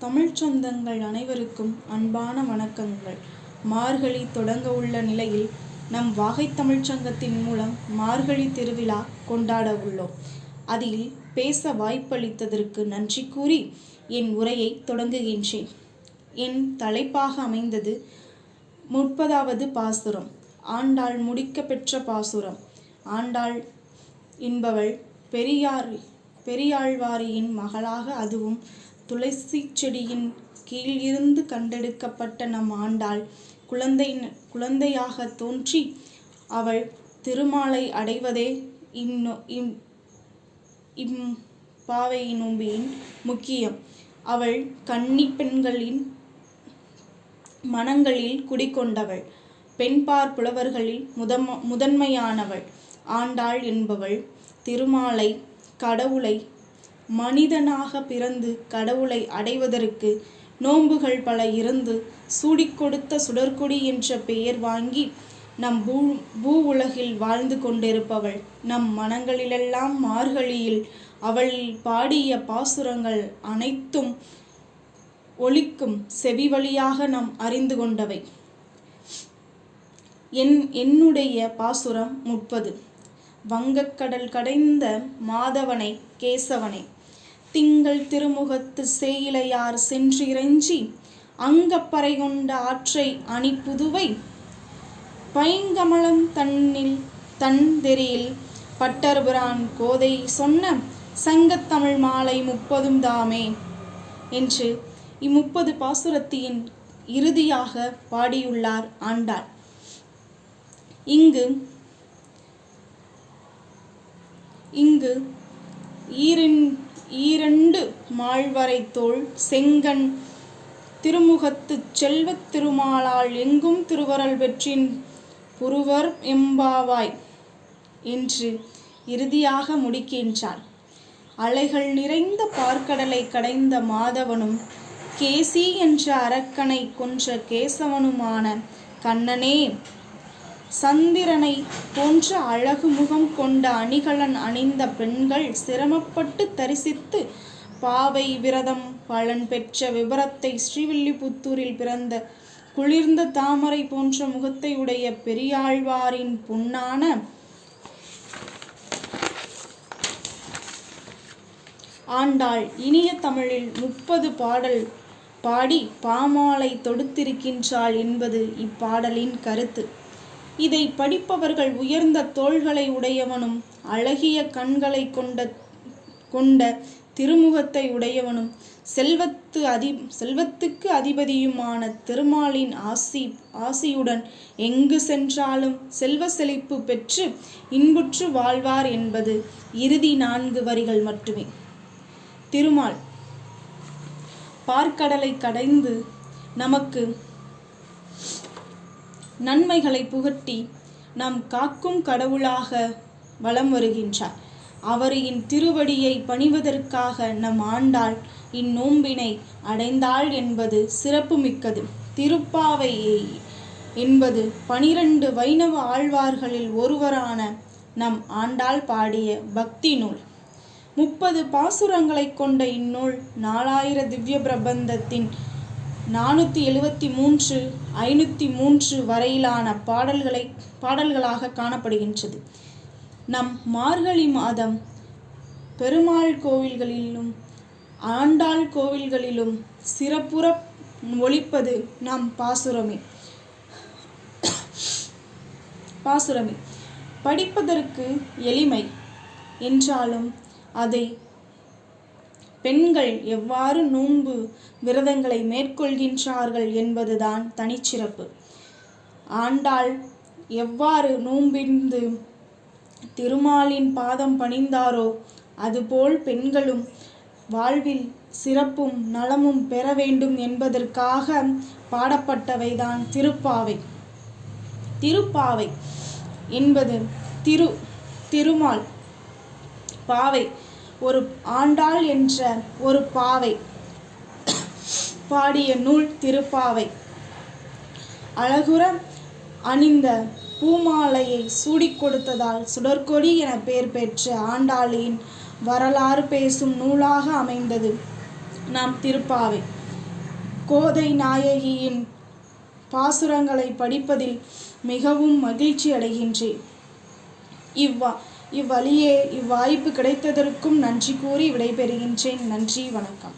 தமிழ்ச் சொந்தங்கள் அனைவருக்கும் அன்பான வணக்கங்கள். மார்கழி தொடங்க உள்ள நிலையில் நம் வாகைத் தமிழ்ச் சங்கத்தின் மூலம் மார்கழி திருவிழா கொண்டாட உள்ளோம். அதில் பேச வாய்ப்பளித்ததற்கு நன்றி கூறி என் உரையை தொடங்குகின்றேன். என் தலைப்பாக அமைந்தது முப்பதாவது பாசுரம் ஆண்டாள் முடிக்க பெற்ற பாசுரம். ஆண்டாள் என்பவள் பெரியார் பெரியாழ்வாரியின் மகளாக அதுவும் துளசி செடியின் கீழ் இருந்து கண்டெடுக்கப்பட்ட நம் ஆண்டாள் குழந்தை குழந்தையாக தோன்றி அவள் திருமாலை அடைவதே இன்னோ இம் இம் பாவை நோம்பியின் முக்கியம். அவள் கன்னி பெண்களின் மனங்களில் குடிக்கொண்டவள் பெண்பார் புலவர்களில் முதம முதன்மையானவள். ஆண்டாள் என்பவள் திருமாலை கடவுளை மனிதனாக பிறந்து கடவுளை அடைவதற்கு நோன்புகள் பல இருந்து சூடிக்கொடுத்த கொடுத்த என்ற பெயர் வாங்கி நம் பூ பூ உலகில் வாழ்ந்து கொண்டிருப்பவள். நம் மனங்களிலெல்லாம் மார்கழியில் அவள் பாடிய பாசுரங்கள் அனைத்தும் ஒலிக்கும் செவி வழியாக நாம் அறிந்து கொண்டவை. என் என்னுடைய பாசுரம் முப்பது. வங்கக்கடல் கடைந்த மாதவனை கேசவனை. திங்கள் திருமுகத்து சேயிலையார் சென்றிறைஞ்சி அங்கப்பறை கொண்ட ஆற்றை அணிப்புதுவை? பைங்கமலம் தன்னில் தன்தெரியில் பட்டர்பிரான் கோதை சொன்ன சங்கத்தமிழ் மாலை முப்பதும் தாமே? என்று இம்முப்பது பாசுரத்தியின் இறுதியாக பாடியுள்ளார் ஆண்டாள். இங்கு இங்கு ஈரின் ஈரண்டு மாழ்வரை தோல் செங்கண் திருமுகத்துச் செல்வத் திருமாலால் எங்கும் திருவரல் பெற்றின் புருவர் எம்பாவாய் என்று இறுதியாக முடிக்கின்றான். அலைகள் நிறைந்த பார்க்கடலை கடைந்த மாதவனும் கேசி என்ற அரக்கனை கொன்ற கேசவனுமான கண்ணனே சந்திரனை போன்ற அழகு முகம் கொண்ட அணிகலன் அணிந்த பெண்கள் சிரமப்பட்டு தரிசித்து பாவை விரதம் பலன் பெற்ற விபரத்தை ஸ்ரீவில்லிபுத்தூரில் பிறந்த குளிர்ந்த தாமரை போன்ற முகத்தை உடைய பெரியாழ்வாரின் பொன்னான ஆண்டாள் இனிய தமிழில் முப்பது பாடல் பாடி பாமாலை தொடுத்திருக்கின்றாள் என்பது இப்பாடலின் கருத்து. இதை படிப்பவர்கள் உயர்ந்த தோள்களை உடையவனும் அழகிய கண்களை கொண்ட கொண்ட திருமுகத்தை உடையவனும் செல்வத்து அதி செல்வத்துக்கு அதிபதியுமான திருமாலின் ஆசி ஆசியுடன் எங்கு சென்றாலும் செல்வ செழிப்பு பெற்று இன்புற்று வாழ்வார் என்பது இறுதி நான்கு வரிகள் மட்டுமே. திருமால் பார்க்கடலை கடைந்து நமக்கு நன்மைகளை புகட்டி நாம் காக்கும் கடவுளாக வலம் வருகின்றார். அவரின் திருவடியை பணிவதற்காக நம் ஆண்டாள் இந்நோம்பினை அடைந்தாள் என்பது சிறப்புமிக்கது. திருப்பாவை என்பது பனிரெண்டு வைணவ ஆழ்வார்களில் ஒருவரான நம் ஆண்டாள் பாடிய பக்தி நூல். முப்பது பாசுரங்களை கொண்ட இந்நூல் நாலாயிர திவ்ய பிரபந்தத்தின் நானூற்றி எழுவத்தி மூன்று ஐநூற்றி மூன்று வரையிலான பாடல்களை பாடல்களாக காணப்படுகின்றது. நம் மார்கழி மாதம் பெருமாள் கோவில்களிலும் ஆண்டாள் கோவில்களிலும் சிறப்புற ஒழிப்பது நம் பாசுரமே. பாசுரமே. படிப்பதற்கு எளிமை. என்றாலும் அதை பெண்கள் எவ்வாறு நோன்பு விரதங்களை மேற்கொள்கின்றார்கள் என்பதுதான் தனிச்சிறப்பு. ஆண்டாள் எவ்வாறு நோன்பிருந்து திருமாலின் பாதம் பணிந்தாரோ அதுபோல் பெண்களும் வாழ்வில் சிறப்பும் நலமும் பெற வேண்டும் என்பதற்காக பாடப்பட்டவைதான் திருப்பாவை. திருப்பாவை என்பது திரு திருமால் பாவை ஒரு ஆண்டாள் என்ற ஒரு பாவை. பாடிய நூல் திருப்பாவை. அழகுற அணிந்த பூமாலையை சூடிக் கொடுத்ததால் சுடற்கொடி என பெயர் பெற்ற ஆண்டாளின் வரலாறு பேசும் நூலாக அமைந்தது நாம் திருப்பாவை. கோதை நாயகியின் பாசுரங்களை படிப்பதில் மிகவும் மகிழ்ச்சி அடைகின்றேன் இவ்வா இவ்வழியே இவ்வாய்ப்பு கிடைத்ததற்கும் நன்றி கூறி விடைபெறுகின்றேன். நன்றி வணக்கம்.